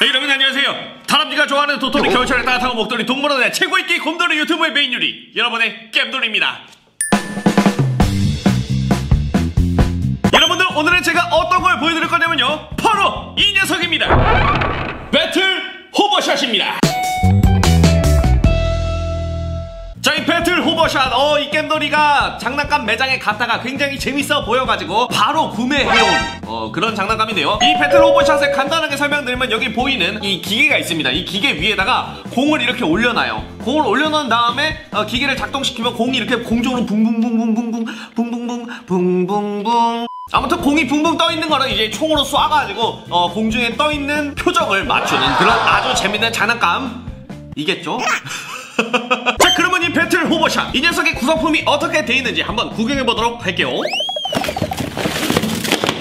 네, 여러분 안녕하세요. 다람쥐가 좋아하는 도토리 겨울철에 따뜻한 목도리 동물원의 최고 인기 곰돌이 유튜브의 메인 요리 여러분의 겜돌입니다. 여러분들 오늘은 제가 어떤 걸 보여드릴 거냐면요. 바로 이 녀석입니다. 배틀 호버샷입니다. 호버샷, 어, 이 겜돌이가 장난감 매장에 갔다가 굉장히 재밌어 보여가지고 바로 구매해온, 어, 그런 장난감인데요. 이 배틀 호버샷을 간단하게 설명드리면 여기 보이는 이 기계가 있습니다. 이 기계 위에다가 공을 이렇게 올려놔요. 공을 올려놓은 다음에 어, 기계를 작동시키면 공이 이렇게 공중으로 붕붕붕붕붕붕, 붕붕붕, 붕붕붕. 아무튼 공이 붕붕 떠 있는 거는 이제 총으로 쏴가지고 어, 공중에 떠 있는 표적을 맞추는 그런 아주 재밌는 장난감 이겠죠? 자 그러면 이 배틀 호버샷 이 녀석의 구성품이 어떻게 돼 있는지 한번 구경해 보도록 할게요.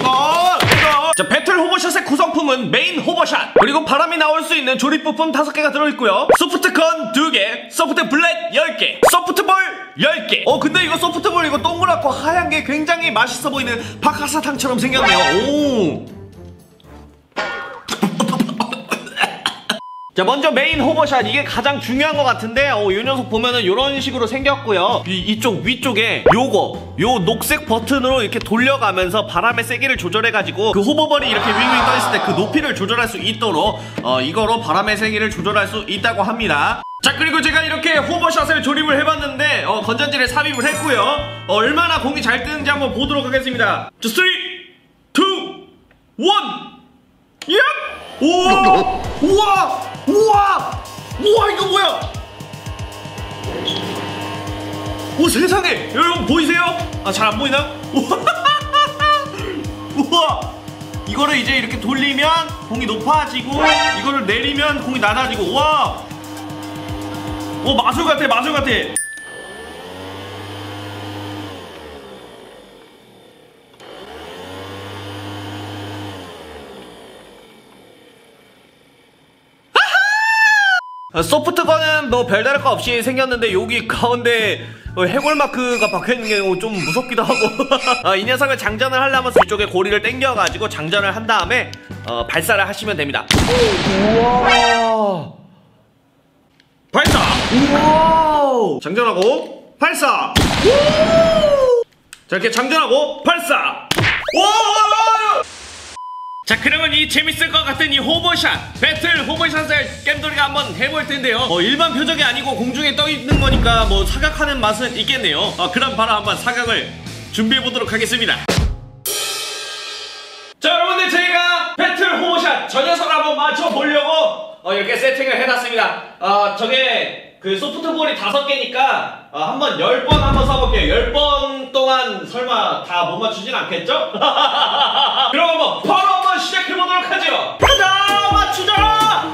어. 자 배틀 호버샷의 구성품은 메인 호버샷 그리고 바람이 나올 수 있는 조립 부품 5개가 들어있고요 소프트컨 2개 소프트 블랙 10개 소프트볼 10개 어 근데 이거 소프트볼 이거 동그랗고 하얀 게 굉장히 맛있어 보이는 박하사탕처럼 생겼네요 오 자 먼저 메인 호버샷 이게 가장 중요한 것 같은데 어, 이 녀석 보면은 이런 식으로 생겼고요 이, 이쪽 위쪽에 요거 요 녹색 버튼으로 이렇게 돌려가면서 바람의 세기를 조절해가지고 그 호버볼이 이렇게 윙윙 떠있을 때 그 높이를 조절할 수 있도록 어, 이거로 바람의 세기를 조절할 수 있다고 합니다 자 그리고 제가 이렇게 호버샷을 조립을 해봤는데 어, 건전지를 삽입을 했고요 어, 얼마나 공이 잘 뜨는지 한번 보도록 하겠습니다 자 3, 2, 1 야! 우와! 우와! 우와! 우와 이거 뭐야? 오 세상에! 여러분 보이세요? 아 잘 안 보이나? 우와! 이거를 이제 이렇게 돌리면 공이 높아지고 이거를 내리면 공이 낮아지고 우와! 오 마술 같아 마술 같아 어, 소프트건은 뭐 별다를 거 없이 생겼는데 여기 가운데 어, 해골 마크가 박혀있는 게 좀 무섭기도 하고. 어, 이 녀석을 장전을 하려면 뒤쪽에 고리를 당겨가지고 장전을 한 다음에 어, 발사를 하시면 됩니다. 우와! 발사! 우와! 장전하고 발사! 자 이렇게 장전하고 발사! 우와 자 그러면 이 재밌을 것 같은 이 호버샷 배틀 호버샷을 겜돌이가 한번 해볼 텐데요. 어, 일반 표적이 아니고 공중에 떠 있는 거니까 뭐 사격하는 맛은 있겠네요. 어, 그럼 바로 한번 사격을 준비해 보도록 하겠습니다. 자 여러분들 저희가 배틀 호버샷 저 녀석을 한번 맞춰보려고 어, 이렇게 세팅을 해놨습니다. 어, 저게 그 소프트볼이 다섯 개니까 어, 한번 열번 한번 써볼게요. 열번 동안 설마 다 못 맞추진 않겠죠? 그럼 한번 바로 시작해보도록 하죠. 가자 맞추자!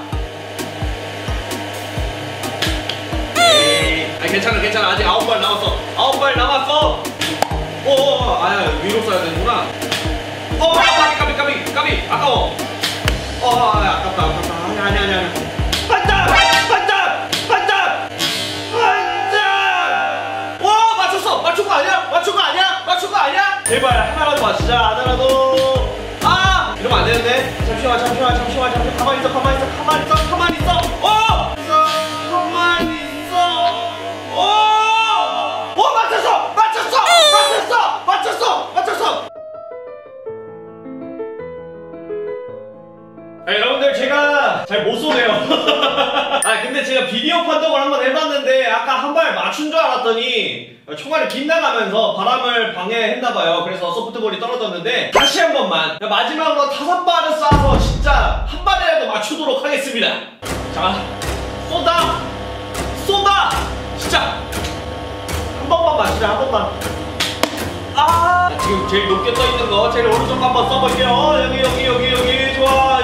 에이, 아니 괜찮아 괜찮아. 아직 아홉 발 남았어. 아홉 발 남았어. 오 아야 위로 써야 되는구나 아, 여러분들 제가 잘 못 쏘네요. 아 근데 제가 비디오 판독을 한번 해봤는데 아까 한 발 맞춘 줄 알았더니 총알이 빗나가면서 바람을 방해했나봐요. 그래서 소프트볼이 떨어졌는데 다시 한 번만 마지막으로 다섯 발을 쏴서 진짜 한 발이라도 맞추도록 하겠습니다. 자 쏜다! 쏜다! 진짜! 한 번만 맞추자 한 번만. 아! 지금 제일 높게 떠 있는 거 제일 오른쪽 거 한번 써볼게요. 여기 여기 여기 여기. 좋아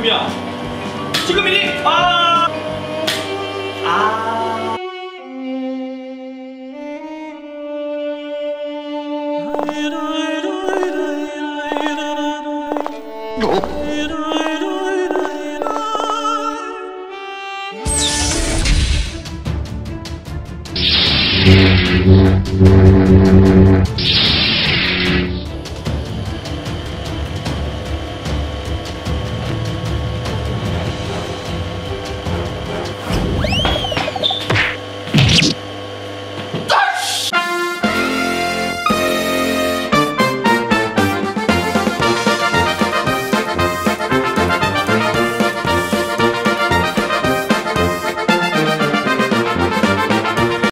지금이야 지금이니? 아! 아! 어?